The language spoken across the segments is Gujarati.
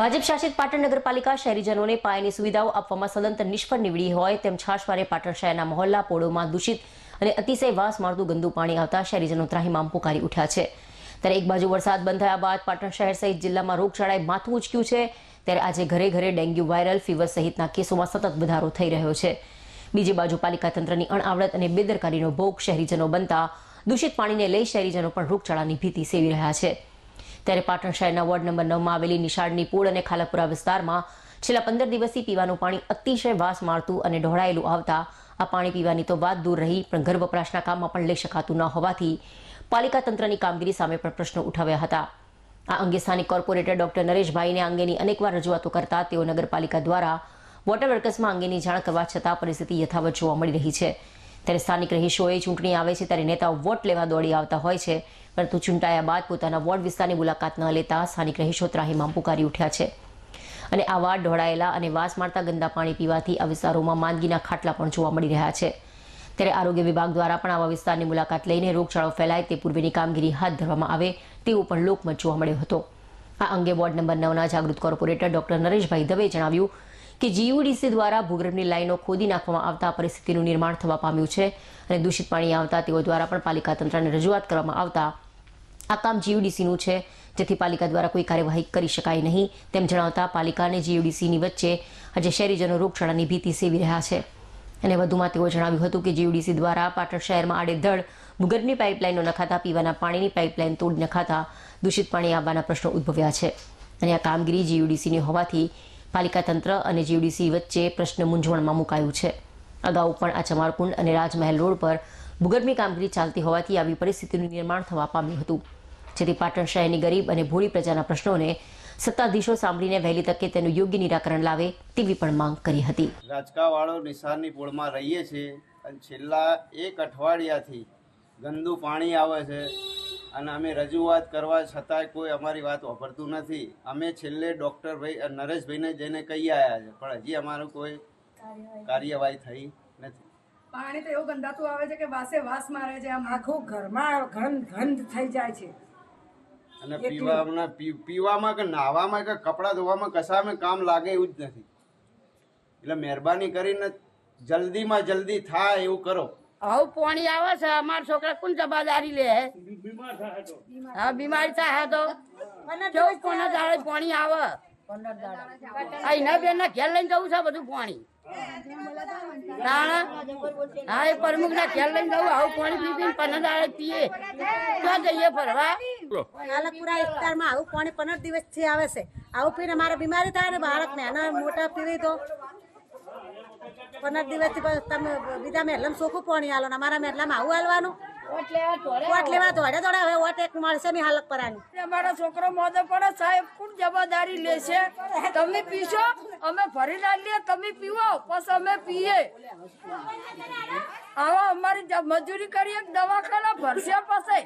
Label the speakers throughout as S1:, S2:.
S1: ભાજપ શાસિત પાટણ નગરપાલિકા શહેરીજનોને પાયાની સુવિધાઓ આપવામાં સદંતર નિષ્ફળ નીવડી હોય તેમ છાશવારે પાટણ શહેરના મહોલ્લા પોળોમાં દૂષિત અને અતિશય વાસ મારતું ગંદુ પાણી આવતા શહેરીજનો ત્રાહીમામ પુકારી ઉઠ્યા છે. ત્યારે એક બાજુ વરસાદ બંધ થયા બાદ પાટણ શહેર સહિત જિલ્લામાં રોગચાળાએ માથું ઉચક્યું છે. ત્યારે આજે ઘરે ઘરે ડેન્ગ્યુ, વાયરલ ફીવર સહિતના કેસોમાં સતત વધારો થઈ રહ્યો છે. બીજી બાજુ પાલિકા તંત્રની અણઆવડત અને બેદરકારીનો ભોગ શહેરીજનો બનતા દૂષિત પાણીને લઈ શહેરીજનો પણ રોગચાળાની ભીતિ સેવી રહ્યા છે. ત્યારે પાટણ શહેરના વોર્ડ નંબર નવમાં આવેલી નિશાળની પૂળ અને ખાલકપુરા વિસ્તારમાં છેલ્લા પંદર દિવસથી પીવાનું પાણી અતિશય વાસ મારતું અને ઢોળાયેલું આવતા આ પાણી પીવાની તો વાત દૂર રહી, પણ ઘર વપરાશના કામમાં પણ લઈ શકાતું ન હોવાથી પાલિકા તંત્રની કામગીરી સામે પણ પ્રશ્નો ઉઠાવ્યા હતા. આ અંગે સ્થાનિક કોર્પોરેટર ડોક્ટર નરેશભાઈને અંગેની અનેકવાર રજૂઆતો કરતા તેઓ નગરપાલિકા દ્વારા વોટર વર્કર્સમાં અંગેની જાણ કરવા છતાં પરિસ્થિતિ યથાવત જોવા મળી રહી છે. ત્યારે સ્થાનિક રહીશોએ ચૂંટણી આવે છે ત્યારે નેતાઓ વોટ લેવા દોડી આવતા હોય છે. પરંતુ ચૂંટાયા બાદ પોતાના વોર્ડ વિસ્તારની મુલાકાત ન લેતા સ્થાનિક રહીશો ત્રાહિમામ પુકારી ઉઠ્યા છે. અને આ વાડ ઢોળાયેલા અને વાસ મારતા ગંદા પાણી પીવાથી આ વિસ્તારોમાં માંદગીના ખાટલા પણ જોવા મળી રહ્યા છે. ત્યારે આરોગ્ય વિભાગ દ્વારા પણ આવા વિસ્તારની મુલાકાત લઈને રોગચાળો ફેલાય તે પૂર્વેની કામગીરી હાથ ધરવામાં આવે તેવો પણ લોકમત જોવા મળ્યો હતો. આ અંગે વોર્ડ નંબર નવના જાગૃત કોર્પોરેટર ડોક્ટર નરેશભાઈ દવે જણાવ્યું કે જીયુડીસી દ્વારા ભૂગર્ભની લાઈનો ખોદી નાખવામાં આવતા પરિસ્થિતિનું નિર્માણ થવા પામ્યું છે અને દૂષિત પાણી આવતા તેઓ દ્વારા પણ પાલિકા તંત્રને રજૂઆત કરવામાં આવતા કામ જીયુડીસીનું છે. જેથી પાલિકા દ્વારા કોઈ કાર્યવાહી કરી શકાય નહીં. તેમ જણાવતા પાલિકા અને જીયુડીસીની વચ્ચે આજે શહેરીજનો રોગચાળાની ભીતિ સેવી રહ્યા છે. અને વધુમાં તેઓ જણાવ્યું હતું કે જીયુડીસી દ્વારા પાટણ શહેરમાં આડેધડ ભૂગર્ભની પાઇપલાઇનો નખાતા, પીવાના પાણીની પાઇપલાઇન તોડી નખાતા દૂષિત પાણી આવવાના પ્રશ્નો ઉદ્ભવ્યા છે. અને આ કામગીરી જીયુડીસીની હોવાથી પાલિકા તંત્ર અને જીયુડીસી વચ્ચે પ્રશ્ન મૂંઝવણમાં મુકાયું છે. અગાઉ પણ આ ચમારકુંડ અને રાજમહેલ રોડ પર ભૂગર્ભની કામગીરી ચાલતી હોવાથી આવી પરિસ્થિતિનું નિર્માણ થવા પામ્યું હતું. જેથી પાટણ શહેરની ગરીબ અને ભોળી પ્રજાના પ્રશ્નોને સત્તાધીશો સાંભળીને વહેલી તકે તેનું યોગ્ય નિરાકરણ લાવે તેવી પણ માંગ કરી હતી.
S2: રાજકાવાળો નિશાનની પોળમાં રહીએ છીએ અને છેલ્લા એક અઠવાડિયાથી ગંદુ પાણી આવે છે અને અમે રજૂઆત કરવા છતાંય કોઈ અમારી વાત વાપરતું નથી. અમે છેલ્લે ડૉક્ટર ભાઈ નરેશભાઈને જઈને કહી આવ્યા છે પણ હજી અમારું કોઈ કાર્યવાહી થઈ નથી.
S3: પાણી તો એવું ગંદાતું આવે છે કે વાસે વાસ મારે છે આમ
S4: આખું ઘરમાં ગંધ ગંધ થઈ જાય છે.
S2: અને પીવામાં પીવામાં કે નાહવામાં કે કપડાં ધોવામાં કશામાં કામ લાગે એવું જ નથી. એટલે મહેરબાની કરીને જલ્દીમાં જલ્દી થાય એવું કરો.
S5: હવે પાણી આવે છે અમારા છોકરા કોણ જવાબદારી લે હા? બીમારી થાય તો કેવું કોને દાડે પાણી આવે? આ એના બેન ના ઘેર લઈને જવું છે બધું પાણી? હા એ પ્રમુખ ના ઘેર લઈને જવું આવું પાણી પી પીને પંદર દાડે પીએ. ક્યાં જઈએ ફરવા?
S4: આલપુરા વિસ્તારમાં આવું પાણી પંદર દિવસથી આવે છે. આવું પીને મારે બીમારી થાય ને બાળક અને મોટા પીવી તો પંદર દિવસથી તમે બીજા મહેલામાં ચોખ્ખું પાણી આલો ને અમારા મહેલામાં આવું હાલવાનું વોટ લેવા દોડે દોડે હવે વોટ એક મળશે ની હાલત પરાની.
S5: અમારો છોકરો મોદો પડે સાહેબ કોણ જવાબદારી લેશે? તમે પીશો અમે ભરી લાવીએ તમે પીવો પછી અમે પીએ. આવા અમારી મજૂરી કરીએ દવાખાના ભરશે પછી.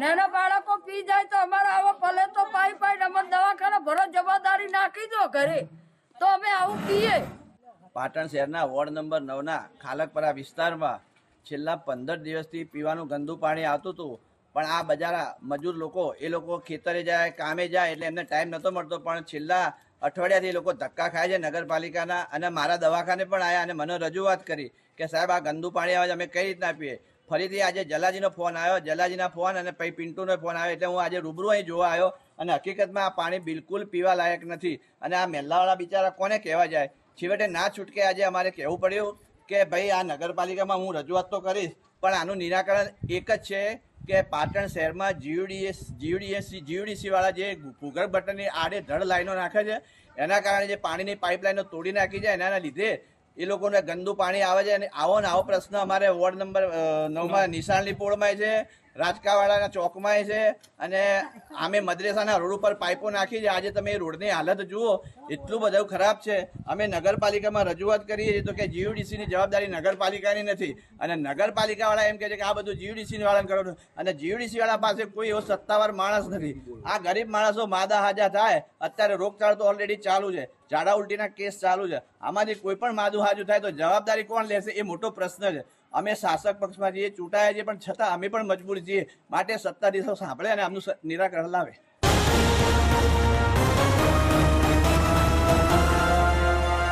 S5: નાના બાળકો પી જાય તો અમારે આવા પલે તો પાઈ પાઈ અમે દવાખાના ભરો જવાબદારી નાખી દો ઘરે. તો અમે આવું પીએ.
S6: પાટણ શહેરના વોર્ડ નંબર નવના ખાલકપરા વિસ્તારમાં છેલ્લા પંદર દિવસથી પીવાનું ગંદુ પાણી આવતું હતું. પણ આ બજારા મજૂર લોકો, એ લોકો ખેતરે જાય, કામે જાય એટલે એમને ટાઈમ નહોતો મળતો. પણ છેલ્લા અઠવાડિયાથી એ લોકો ધક્કા ખાય છે નગરપાલિકાના અને મારા દવાખાને પણ આવ્યા અને મને રજૂઆત કરી કે, સાહેબ, આ ગંદુ પાણી આવે છે, અમે કઈ રીતના પીએ? ફરીથી આજે જલાજીનો ફોન આવ્યો. જલાજીના ફોન અને પછી પિન્ટુનો ફોન આવ્યો. એટલે હું આજે રૂબરૂ અહીં જોવા આવ્યો અને હકીકતમાં આ પાણી બિલકુલ પીવા લાયક નથી. અને આ મહેલાવાળા બિચારા કોને કહેવા જાય? છેવટે ના છૂટકે આજે અમારે કહેવું પડ્યું કે ભાઈ, આ નગરપાલિકામાં હું રજૂઆત તો કરીશ, પણ આનું નિરાકરણ એક જ છે કે પાટણ શહેરમાં જીયુડીએસ જીયુડીએસસી જીયુડીસી વાળા જે ભૂગર્ભ બટનની આડે ધડ લાઈનો નાખે છે, એના કારણે જે પાણીની પાઇપલાઈનો તોડી નાખી છે એના લીધે એ લોકોને ગંદુ પાણી આવે છે. અને આવો ને આવો પ્રશ્ન અમારે વોર્ડ નંબર નવમાં નિશાળની પોળમાં છે. રાજકાવાળાના ચોકમાં છે અને અમે મદ્રેસાના રોડ ઉપર પાઇપો નાખી છે. આજે તમે રોડની હાલત જુઓ, એટલું બધું ખરાબ છે. અમે નગરપાલિકામાં રજૂઆત કરીએ છીએ તો કે જીયુડીસીની જવાબદારી નગરપાલિકાની નથી. અને નગરપાલિકાવાળા એમ કહે છે કે આ બધું જીયુડીસીની વાળાને કરવાનું અને જીયુડીસીવાળા પાસે કોઈ એવો સત્તાવાર માણસ નથી. આ ગરીબ માણસો માદા હાજા થાય. અત્યારે રોગચાળો તો ઓલરેડી ચાલુ છે. ઝાડા ઉલટીના કેસ ચાલુ છે. આમાંથી કોઈ પણ માદું હાજુ થાય તો જવાબદારી કોણ લેશે એ મોટો પ્રશ્ન છે. અમે શાસક પક્ષમાં જઈએ ચૂંટાયા છીએ, પણ છતાં અમે પણ મજબૂર છીએ. માટે સત્તાધીશો સાંભળે અને આમનું નિરાકરણ લાવે.